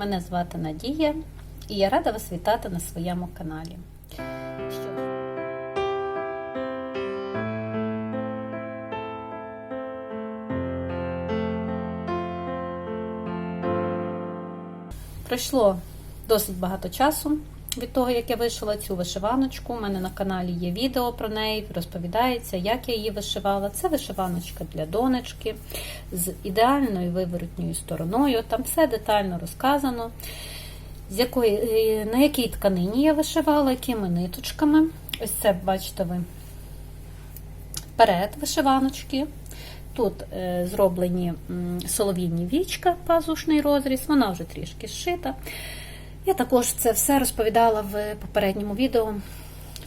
Мене звати Надія і я рада вас вітати на своєму каналі. Пройшло досить багато часу від того, як я вишила цю вишиваночку. У мене на каналі є відео про неї, розповідається, як я її вишивала. Це вишиваночка для донечки з ідеальною виворотньою стороною. Там все детально розказано, з якої, е, на якій тканині я вишивала, якими ниточками. Ось це, бачите ви, перед вишиваночки. Тут е, зроблені солов'їні вічка, пазушний розріз, вона вже трішки зшита. Я також це все розповідала в попередньому відео,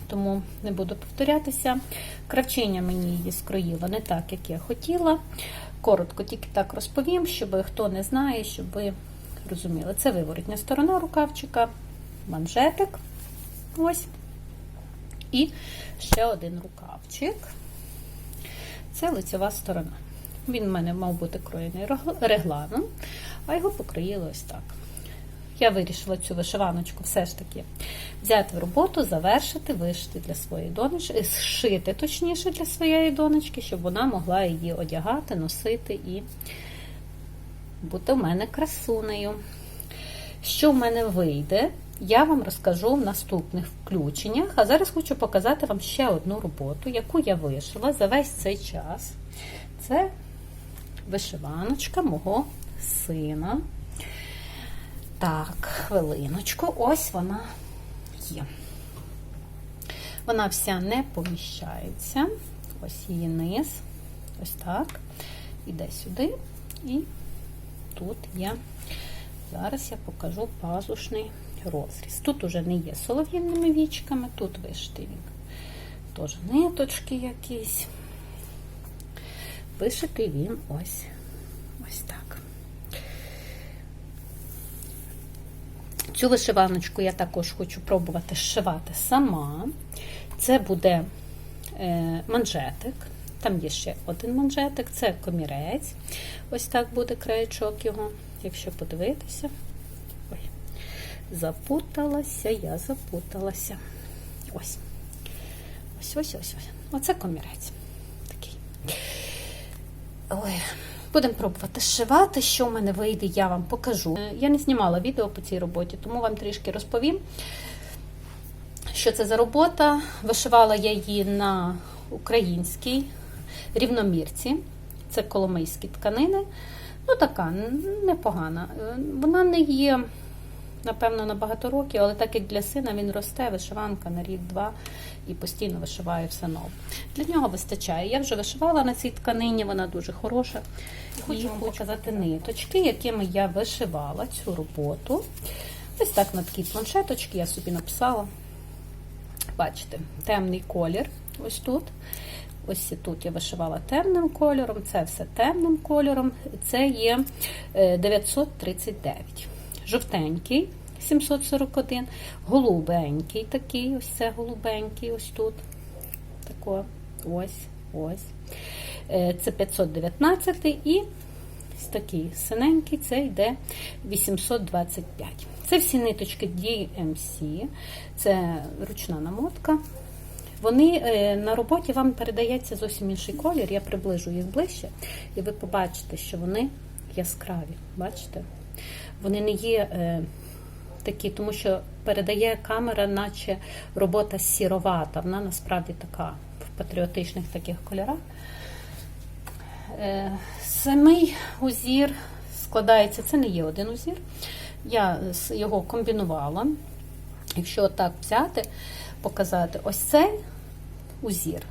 тому не буду повторятися. Кравчиня мені її скроїла не так, як я хотіла. Коротко тільки так розповім, щоб хто не знає, щоб ви розуміли. Це виворотня сторона рукавчика, манжетик. Ось. І ще один рукавчик. Це лицева сторона. Він в мене мав бути кроєний регланом, а його покроїли ось так. Я вирішила цю вишиваночку все ж таки взяти в роботу, завершити, вишити для своєї донечки, зшити точніше для своєї донечки, щоб вона могла її одягати, носити і бути в мене красунею. Що в мене вийде, я вам розкажу в наступних включеннях. А зараз хочу показати вам ще одну роботу, яку я вишила за весь цей час. Це вишиваночка мого сина. Так, хвилиночку, ось вона є. Вона вся не поміщається. Ось її низ. Ось так. Іде сюди. І тут є. Зараз я покажу пазушний розріз. Тут уже не є солов'їними вічками, тут вишитий він. Теж ниточки якісь. Вишитий він ось ось так. Цю вишиваночку я також хочу пробувати зшивати сама. Це буде е, манжетик. Там є ще один манжетик, це комірець. Ось так буде краєчок його, якщо подивитися. Ой, запуталася, я запуталася. Ось. Ось, ось, ось, ось. Оце комірець. Такий. Ой. Будемо пробувати зшивати. Що в мене вийде, я вам покажу. Е, Я не знімала відео по цій роботі, тому вам трішки розповім, що це за робота. Вишивала я її на українській рівномірці. Це коломийські тканини. Ну, така непогана. Е, Вона не є, напевно, на багато років, але так як для сина він росте, вишиванка на рік-два і постійно вишиває все нове. Для нього вистачає. Я вже вишивала на цій тканині, вона дуже хороша. І хочу вам показати ниточки, якими я вишивала цю роботу. Ось так на такій планшеточці я собі написала. Бачите, темний колір ось тут. Ось тут я вишивала темним кольором, це все темним кольором. Це є е, 939. Жовтенький 741, голубенький такий, ось це голубенький, ось тут. Тако, ось, ось. Е, Це 519 і ось такий синенький, це йде 825. Це всі ниточки DMC, це ручна намотка. Вони е, на роботі вам передається зовсім інший колір. Я приближу їх ближче, і ви побачите, що вони яскраві. Бачите? Вони не є е, такі, тому що передає камера, наче робота сіровата. Вона насправді така в патріотичних таких кольорах. Е, самий узір складається, це не є один узір. Я його комбінувала. Якщо так взяти, показати, ось цей узір.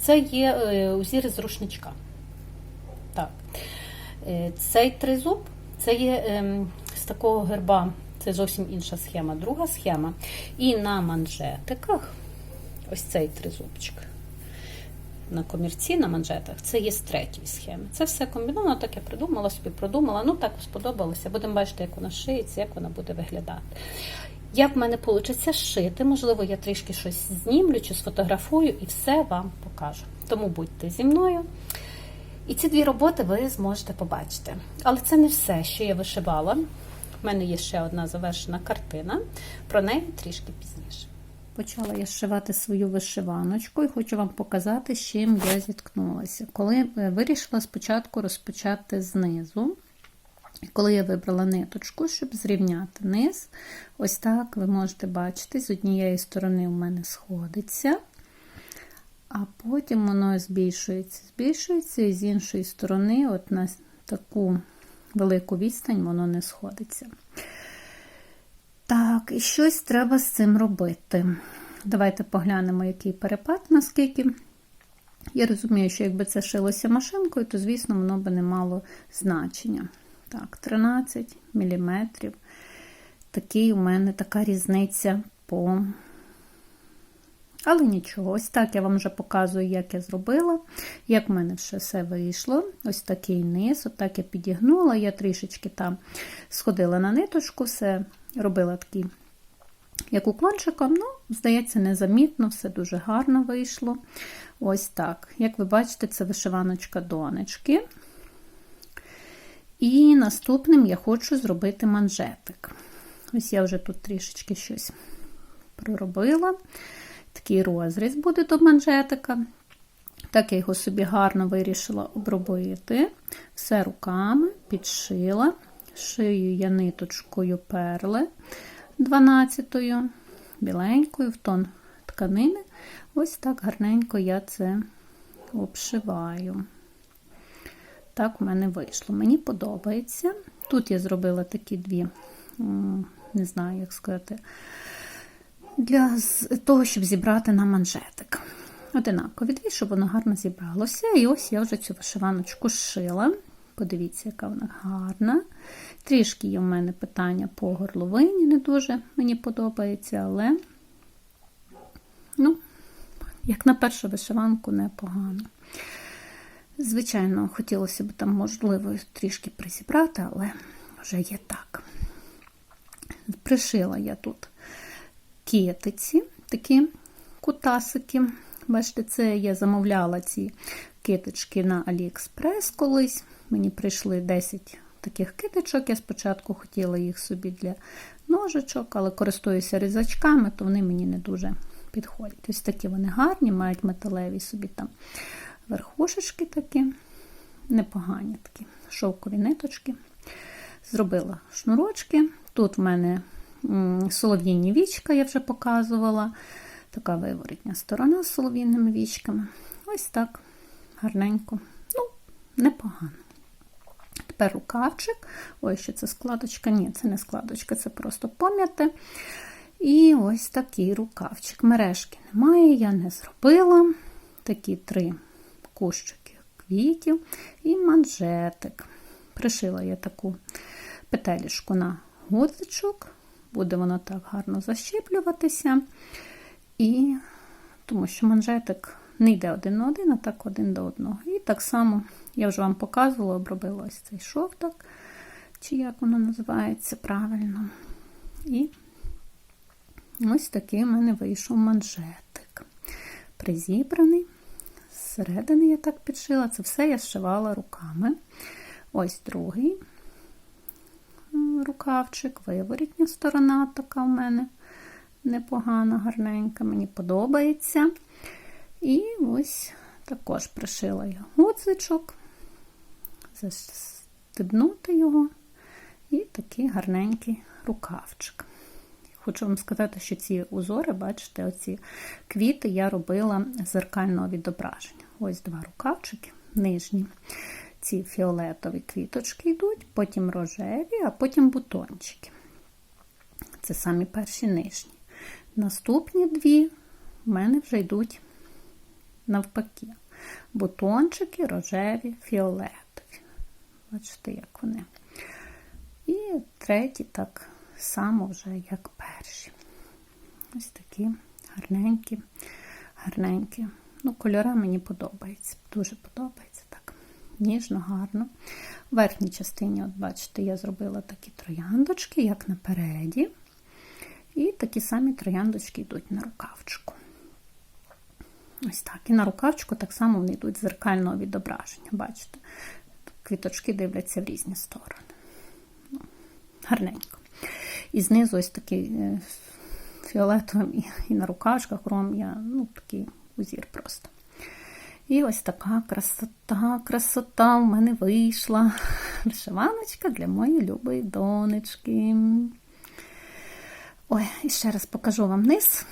Це є е, узір з рушничка. Так. Е, Цей тризуб це є ем, з такого герба, це зовсім інша схема, друга схема. І на манжетиках ось цей тризубчик. На комірці, на манжетах, це є з третьої схеми. Це все комбіновано, так я придумала, собі продумала. Ну, так сподобалося. Будемо бачити, як вона шиється, як вона буде виглядати. Як в мене вийде шити, можливо, я трішки щось знімлю чи сфотографую і все вам покажу. Тому будьте зі мною. І ці дві роботи ви зможете побачити. Але це не все, що я вишивала. У мене є ще одна завершена картина, про неї трішки пізніше. Почала я зшивати свою вишиваночку і хочу вам показати, з чим я зіткнулася. Коли е, вирішила спочатку розпочати знизу, коли я вибрала ниточку, щоб зрівняти низ, ось так ви можете бачити, з однієї сторони у мене сходиться, а потім воно збільшується, збільшується, і з іншої сторони, от на таку велику відстань, воно не сходиться. Так, і щось треба з цим робити. Давайте поглянемо, який перепад, наскільки. Я розумію, що якби це шилося машинкою, то, звісно, воно би не мало значення. Так, 13 мм. Такий у мене така різниця по. Але нічого, ось так я вам вже показую, як я зробила, як в мене вже все вийшло. Ось такий низ, отак я підігнула, я трішечки там сходила на ниточку, все робила такий, як уклончиком, ну, здається, незамітно, все дуже гарно вийшло. Ось так. Як ви бачите, це вишиваночка донечки. І наступним я хочу зробити манжетик. Ось я вже тут трішечки щось проробила. Такий розріз буде до манжетика. Так я його собі гарно вирішила обробити. Все руками підшила. Шию я ниточкою перли 12-ю, біленькою в тон тканини. Ось так гарненько я це обшиваю. Так у мене вийшло. Мені подобається. Тут я зробила такі дві, не знаю, як сказати, для того, щоб зібрати на манжетик. Одинакові дві, щоб воно гарно зібралося. І ось я вже цю вишиваночку шила. Подивіться, яка вона гарна. Трішки є в мене питання по горловині, не дуже мені подобається, але, ну, як на першу вишиванку, непогано. Звичайно, хотілося б там, можливо, трішки призібрати, але вже є так. Пришила я тут китиці, такі кутасики. Бачите, це я замовляла ці китички на Аліекспрес колись. Мені прийшли 10 таких китичок. Я спочатку хотіла їх собі для ножичок, але користуюся різачками, то вони мені не дуже підходять. Ось такі вони гарні, мають металеві собі там верхушечки такі, непогані такі шовкові ниточки. Зробила шнурочки. Тут в мене солов'їні вічка, я вже показувала. Така виворітня сторона з солов'їними вічками. Ось так гарненько. Ну, непогано. Тепер рукавчик. Ой, що це складочка? Ні, це не складочка, це просто пом'яте. І ось такий рукавчик. Мережки немає, я не зробила. Такі три кущики квітів і манжетик. Пришила я таку петелішку на гудзичок, буде воно так гарно защіплюватися. І тому що манжетик не йде один на один, а так один до одного. І так само я вже вам показувала, обробила ось цей шовток, чи як воно називається правильно. І ось такий у мене вийшов манжетик. Призібраний. Зсередини я так підшила, це все я зшивала руками. Ось другий рукавчик, виворітня сторона така в мене непогана, гарненька, мені подобається. І ось також пришила я гудзичок, застебнути його, і такий гарненький рукавчик. Хочу вам сказати, що ці узори, бачите, оці квіти я робила зеркального відображення. Ось два рукавчики, нижні. Ці фіолетові квіточки йдуть, потім рожеві, а потім бутончики. Це самі перші нижні. Наступні дві в мене вже йдуть навпаки. Бутончики рожеві, фіолетові. Бачите, як вони. І треті так само вже, як перші. Ось такі гарненькі, гарненькі. Ну, кольори мені подобаються. Дуже подобається так. Ніжно, гарно. В верхній частині, от бачите, я зробила такі трояндочки, як напереді. І такі самі трояндочки йдуть на рукавчику. Ось так. І на рукавчику так само вони йдуть зеркального відображення. Бачите? Квіточки дивляться в різні сторони. Ну, Гарненько. І знизу ось такий е, фіолетовим і, на рукавчках ром я, ну, такий узір просто. І ось така красота, красота в мене вийшла. Вишиваночка для моєї любої донечки. Ой, і ще раз покажу вам низ.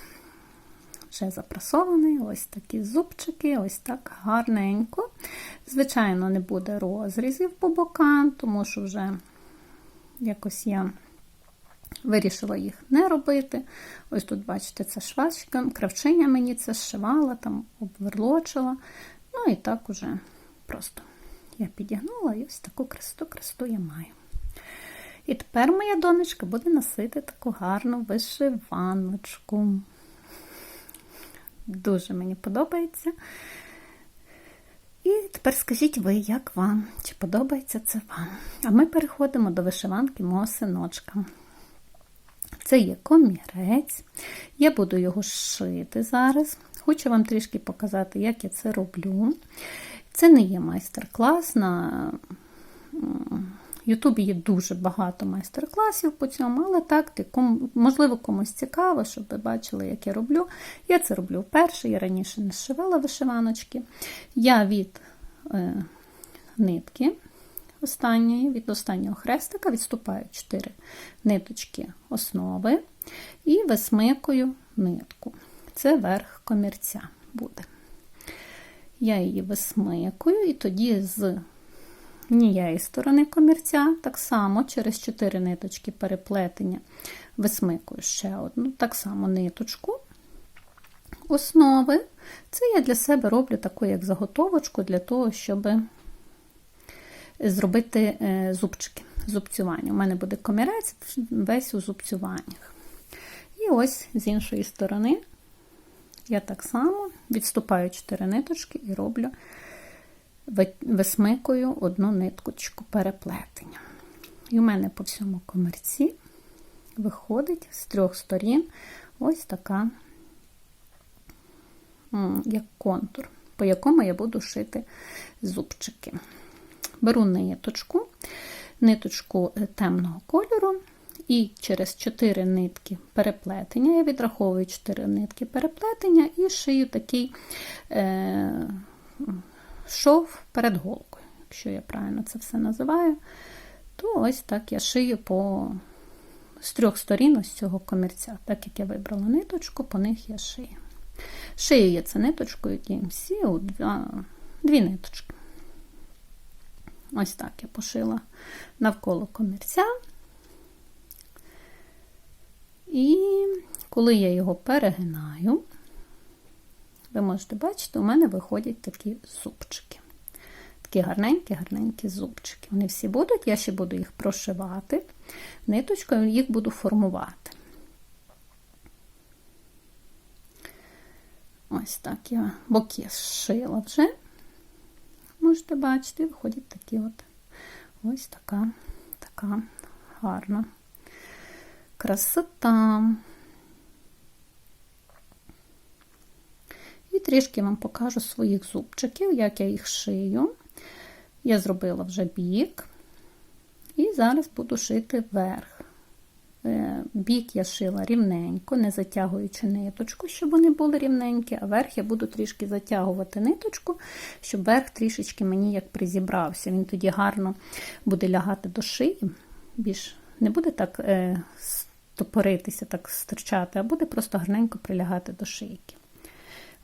Вже запрасований, ось такі зубчики, ось так гарненько. Звичайно, не буде розрізів по бокам, тому що вже якось я вирішила їх не робити. Ось тут, бачите, це швачка, кравчиня мені це зшивала, там обверлочила. Ну і так уже просто я підігнула і ось таку красоту, красоту я маю. І тепер моя донечка буде носити таку гарну вишиваночку. Дуже мені подобається. І тепер скажіть ви, як вам, чи подобається це вам? А ми переходимо до вишиванки мого синочка. Це є комірець. Я буду його шити зараз. Хочу вам трішки показати, як я це роблю. Це не є майстер-клас. На Ютубі є дуже багато майстер-класів по цьому, але так, можливо, комусь цікаво, щоб ви бачили, як я роблю. Я це роблю вперше, я раніше не зшивала вишиваночки. Я від е, нитки останньої, від останнього хрестика відступаю 4 ниточки основи і висмикую нитку. Це верх комірця буде. Я її висмикую, і тоді з нієї сторони комірця, так само через 4 ниточки переплетення висмикую ще одну, так само ниточку основи. Це я для себе роблю таку як заготовочку для того, щоб зробити е, зубчики, зубцювання. У мене буде комірець весь у зубцюваннях. І ось з іншої сторони я так само відступаю 4 ниточки і роблю висмикую одну ниточку переплетення. І у мене по всьому комерці виходить з трьох сторін ось така, як контур, по якому я буду шити зубчики. Беру ниточку, ниточку е, темного кольору, і через 4 нитки переплетення, я відраховую 4 нитки переплетення і шию такий е, шов перед голкою. Якщо я правильно це все називаю, то ось так я шию по з трьох сторін ось цього комірця. Так як я вибрала ниточку, по них я шию. Шию я це ниточкою DMC у дві ниточки. Ось так я пошила навколо комірця. І коли я його перегинаю, ви можете бачити, у мене виходять такі зубчики. Такі гарненькі-гарненькі зубчики. Вони всі будуть, я ще буду їх прошивати, ниточкою їх буду формувати. Ось так я боки зшила вже. Можете бачити, виходять такі от ось така, така гарна красота. І трішки вам покажу своїх зубчиків, як я їх шию. Я зробила вже бік, і зараз буду шити верх. Е, бік я шила рівненько, не затягуючи ниточку, щоб вони були рівненькі, а верх я буду трішки затягувати ниточку, щоб верх трішечки мені як призібрався. Він тоді гарно буде лягати до шиї, більш не буде так е, стопоритися, так стирчати, а буде просто гарненько прилягати до шийки.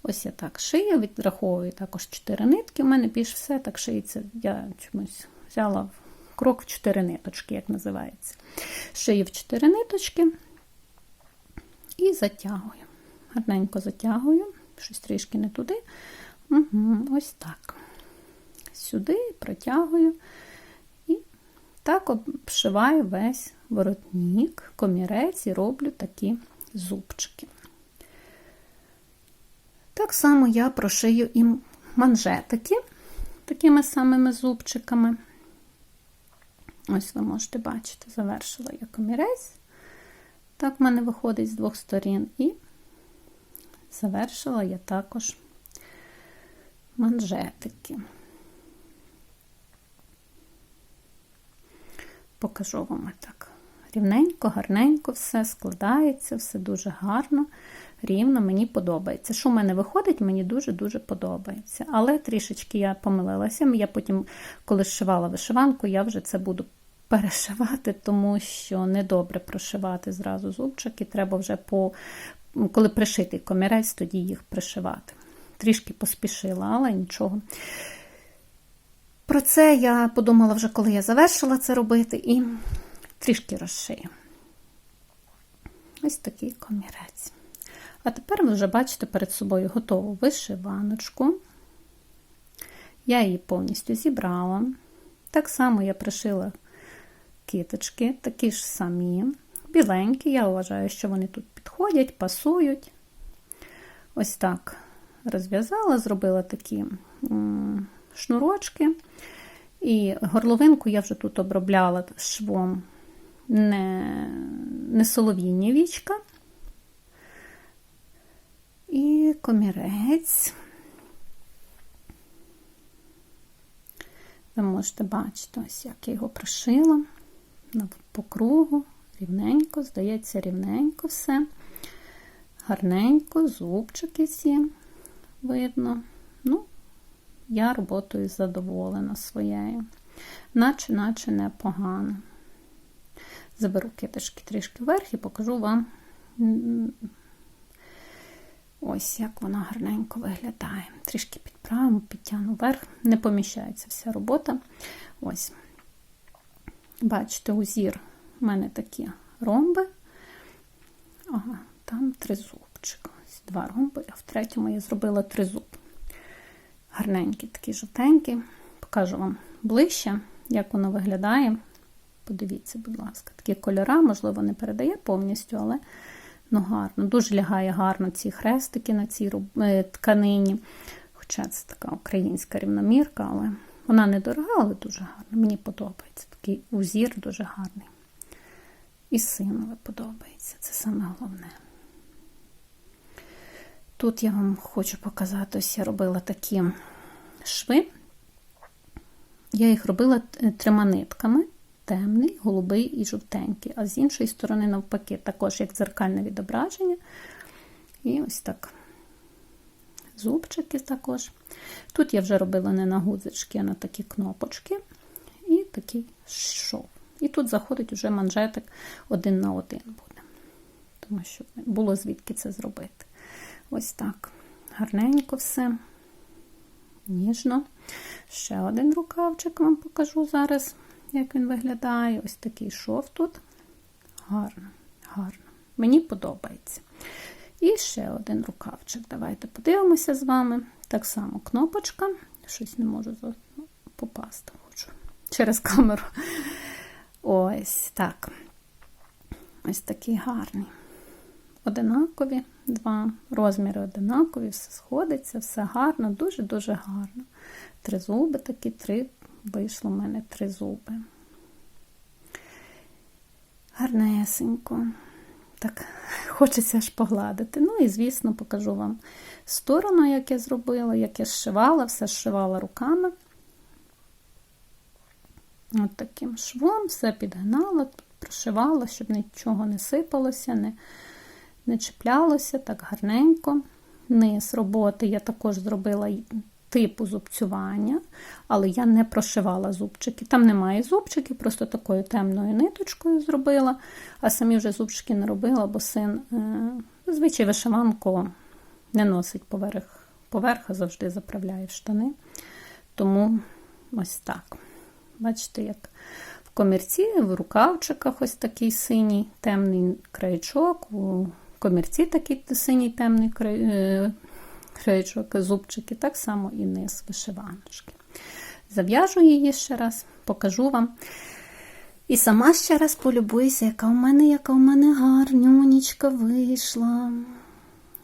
Ось я так шию, відраховую також 4 нитки. У мене більш все так шиється. Я чомусь взяла крок в 4 ниточки, як називається. Шию в 4 ниточки і затягую. Гарненько затягую, щось трішки не туди. Угу, Ось так. Сюди протягую і так обшиваю весь воротник, комірець і роблю такі зубчики. Так само я прошию і манжетики такими самими зубчиками. Ось ви можете бачити, завершила я комірець. Так в мене виходить з двох сторін, і завершила я також манжетики. Покажу вам так Рівненько, гарненько все складається, все дуже гарно, рівно, мені подобається. Що в мене виходить, мені дуже-дуже подобається. Але трішечки я помилилася. Я потім, коли зшивала вишиванку, я вже це буду перешивати, тому що недобре прошивати зразу зубчики. Треба вже по коли пришитий комірець, тоді їх пришивати. Трішки поспішила, але нічого. Про це я подумала вже, коли я завершила це робити, і трішки розшию. Ось такий комірець. А тепер ви вже бачите перед собою готову вишиваночку. Я її повністю зібрала. Так само я пришила киточки, такі ж самі, біленькі. Я вважаю, що вони тут підходять, пасують. Ось так розв'язала, зробила такі шнурочки. І горловинку я вже тут обробляла швом не, не солов'їні вічка. І комірець. Ви можете бачити, ось як я його пришила по кругу, рівненько, здається, рівненько все. Гарненько, зубчики всі видно. Ну, я роботою задоволена своєю, наче, наче непогано. Заберу китишки трішки вверх і покажу вам ось як вона гарненько виглядає. Трішки підправимо, підтягну вверх, не поміщається вся робота. Ось. Бачите, узір у мене такі ромби. Ага, там три зубчика. Ось два ромби, а в третьому я зробила три зуб. Гарненькі, такі жовтенькі. Покажу вам ближче, як воно виглядає. Подивіться, будь ласка, такі кольори, можливо, не передає повністю, але ну, гарно. Дуже лягає гарно ці хрестики на цій е, тканині. Хоча це така українська рівномірка, але вона недорога, але дуже гарна. Мені подобається. Такий узір дуже гарний. І синове подобається, це саме головне. Тут я вам хочу показати, ось я робила такі шви. Я їх робила трьома нитками: темний, голубий і жовтенький, а з іншої сторони, навпаки, також як дзеркальне відображення. І ось так зубчики також. Тут я вже робила не на гудзички, а на такі кнопочки. І такий шов. І тут заходить вже манжетик один на один буде. Тому що було звідки це зробити. Ось так. Гарненько все, ніжно. Ще один рукавчик вам покажу зараз, як він виглядає. Ось такий шов тут. Гарно, гарно. Мені подобається. І ще один рукавчик. Давайте подивимося з вами. Так само кнопочка. Щось не можу попасти, хочу через камеру. Ось так. Ось такий гарний. Одинакові два розміри одинакові, все сходиться, все гарно, дуже-дуже гарно. Три зуби такі, три, вийшло в мене три зуби. Гарнесенько. Так, хочеться аж погладити. Ну і, звісно, покажу вам сторону, як я зробила, як я зшивала, все зшивала руками. От таким швом, все підгнала, прошивала, щоб нічого не сипалося, не не чіплялося так гарненько. Низ роботи я також зробила типу зубцювання, але я не прошивала зубчики. Там немає зубчиків, просто такою темною ниточкою зробила, а самі вже зубчики не робила, бо син зазвичай вишиванку не носить поверх, а завжди заправляє в штани. Тому ось так. Бачите, як в комірці, в рукавчиках ось такий синій темний краєчок, у комірці такий синій темний е, краєчок, зубчики, так само і низ вишиваночки. Зав'яжу її ще раз, покажу вам. І сама ще раз полюбуюся, яка у мене, яка у мене гарнюнічка вийшла.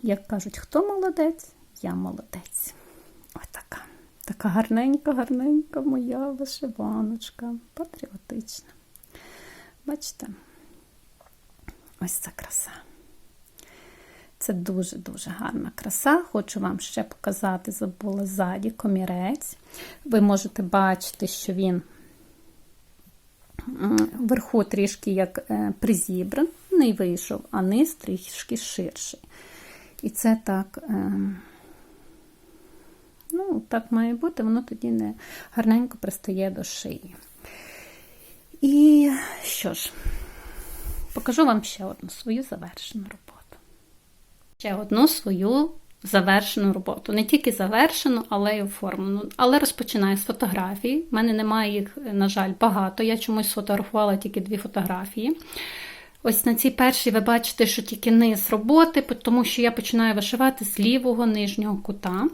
Як кажуть, хто молодець? Я молодець. Отака. Така гарненька, гарненька моя вишиваночка, патріотична. Бачите? Ось ця краса. Це дуже-дуже гарна краса. Хочу вам ще показати, забула ззаді комірець. Ви можете бачити, що він вверху трішки як е, призібраний вийшов, а низ трішки ширший. І це так, е, ну, так має бути, воно тоді не гарненько пристає до шиї. І що ж, покажу вам ще одну свою завершену роботу. Ще одну свою завершену роботу. Не тільки завершену, але й оформлену. Але розпочинаю з фотографій. У мене немає їх, на жаль, багато. Я чомусь сфотографувала тільки дві фотографії. Ось на цій першій ви бачите, що тільки низ роботи, тому що я починаю вишивати з лівого нижнього кута,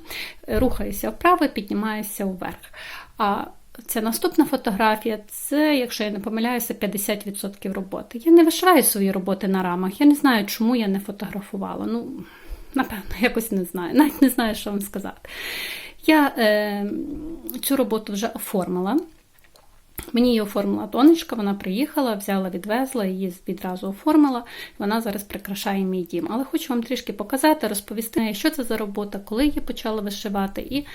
рухаюся вправо піднімаюся вверх. А ця наступна фотографія це, якщо я не помиляюся, 50% роботи. Я не вишиваю свої роботи на рамах. Я не знаю, чому я не фотографувала. Ну, напевно, якось не знаю. Навіть не знаю, що вам сказати. Я е, цю роботу вже оформила. Мені її оформила донечка, вона приїхала, взяла, відвезла, її відразу оформила. Вона зараз прикрашає мій дім. Але хочу вам трішки показати, розповісти, що це за робота, коли її почала вишивати, і,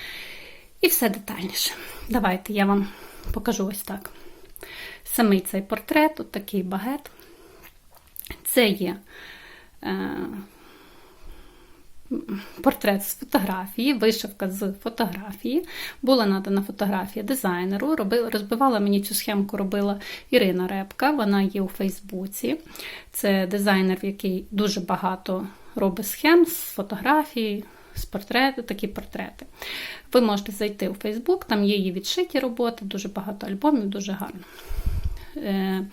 і все детальніше. Давайте я вам покажу ось так. Самий цей портрет, тут такий багет. Це є. Е, портрет з фотографії, вишивка з фотографії. Була надана фотографія дизайнеру. Робила, розбивала мені цю схемку, робила Ірина Репка. Вона є у Фейсбуці. Це дизайнер, який дуже багато робить схем з фотографії. З портрети, такі портрети. Ви можете зайти у Фейсбук, там є її відшиті роботи, дуже багато альбомів, дуже гарно. Е,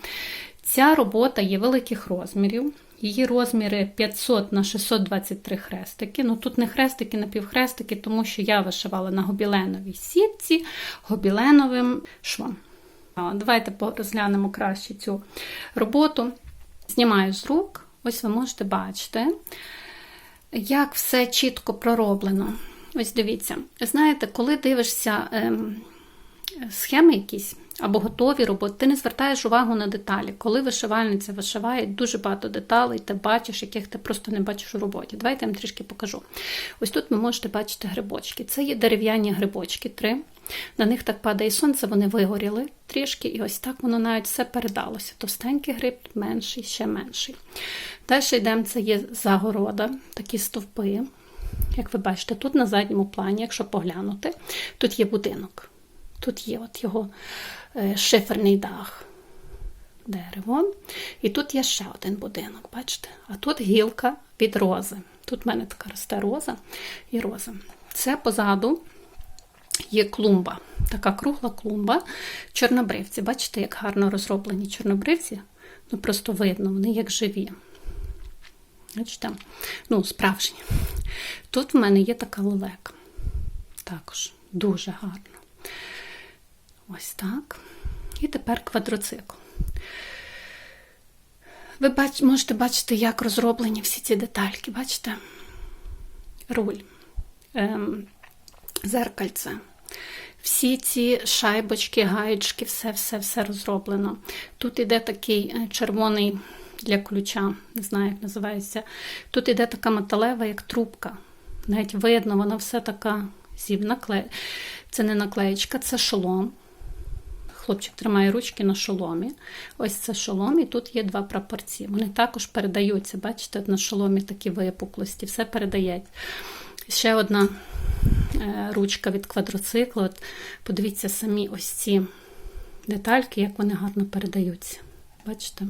Ця робота є великих розмірів. Її розміри 500 на 623 хрестики. Ну тут не хрестики, напівхрестики, тому що я вишивала на гобіленовій сітці гобіленовим швом. Давайте розглянемо краще цю роботу. Знімаю з рук, ось ви можете бачити, як все чітко пророблено. Ось дивіться, знаєте, коли дивишся ем, схеми якісь або готові роботи, ти не звертаєш увагу на деталі. Коли вишивальниця вишиває дуже багато деталей, ти бачиш, яких ти просто не бачиш у роботі. Давайте я вам трішки покажу. Ось тут ви можете бачити грибочки. Це є дерев'яні грибочки, три. На них так падає сонце, вони вигоріли трішки, і ось так воно навіть все передалося. Товстенький гриб, менший, ще менший. Далі йдемо, це є загорода, такі стовпи. Як ви бачите, тут на задньому плані, якщо поглянути, тут є будинок. Тут є от його шиферний дах, дерево. І тут є ще один будинок, бачите? А тут гілка від рози. Тут в мене така росте роза і роза. Це позаду є клумба, така кругла клумба, чорнобривці. Бачите, як гарно розроблені чорнобривці? Ну, просто видно, вони як живі. Бачите? Ну, справжні. Тут в мене є така лелека. Також дуже гарно. Ось так. І тепер квадроцикл. Ви бач, можете бачити, як розроблені всі ці детальки. Бачите? Руль, ем, зеркальце. Всі ці шайбочки, гаєчки, все-все-все розроблено. Тут іде такий е, червоний для ключа, не знаю, як називається. Тут іде така металева, як трубка. Навіть видно, вона все така зібна. Це не наклеєчка, це шолом. Хлопчик тримає ручки на шоломі. Ось це шолом, і тут є два прапорці. Вони також передаються, бачите, на шоломі такі випуклості, все передається. Ще одна е, ручка від квадроциклу. От Подивіться самі ось ці детальки, як вони гарно передаються. Бачите?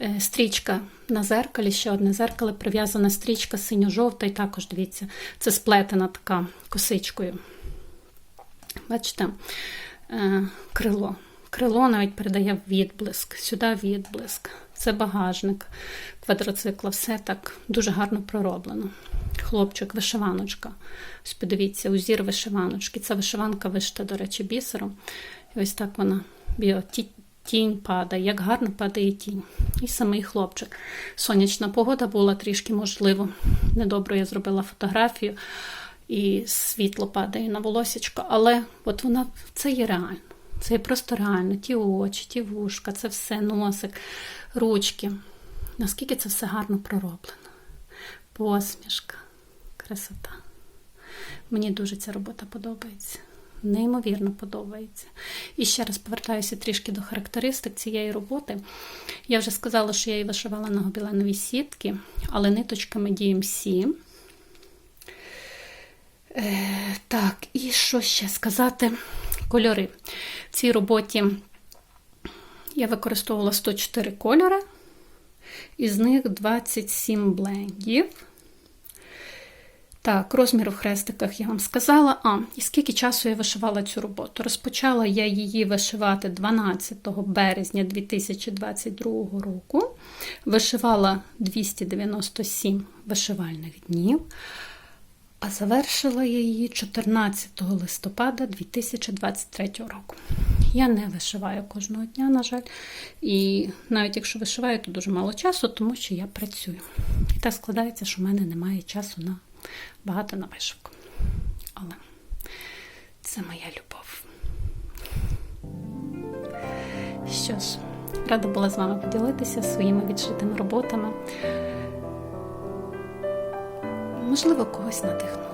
Е, стрічка на зеркалі, ще одне зеркало, прив'язана стрічка синьо-жовта, і також, дивіться, це сплетена така косичкою. Бачите? Е, крило. Крило навіть передає відблиск, сюди відблиск. Це багажник квадроцикла, все так дуже гарно пророблено. Хлопчик, вишиваночка. Ось подивіться, узір вишиваночки. Ця вишиванка вишита, до речі, бісером. І ось так вона тінь падає, як гарно падає тінь. І самий хлопчик. Сонячна погода була трішки, можливо, недобре я зробила фотографію і світло падає на волосечко, але от вона це є реально. Це є просто реально. Ті очі, ті вушка, це все носик, ручки. Наскільки це все гарно пророблено. Посмішка, красота. Мені дуже ця робота подобається. неймовірно подобається. І ще раз повертаюся трішки до характеристик цієї роботи. Я вже сказала, що я її вишивала на гобіленовій сітки, але ниточками DMC. Е, так, і що ще сказати? Кольори. В цій роботі я використовувала 104 кольори, із них 27 блендів. Так, розмір в хрестиках я вам сказала. А, і скільки часу я вишивала цю роботу? Розпочала я її вишивати 12 березня 2022 року. Вишивала 297 вишивальних днів, а завершила я її 14 листопада 2023 року. Я не вишиваю кожного дня, на жаль. І навіть якщо вишиваю, то дуже мало часу, тому що я працюю. І так складається, що в мене немає часу на багато на вишивку. Але це моя любов. Що ж, рада була з вами поділитися своїми відшитими роботами. Можливо, когось надихнула.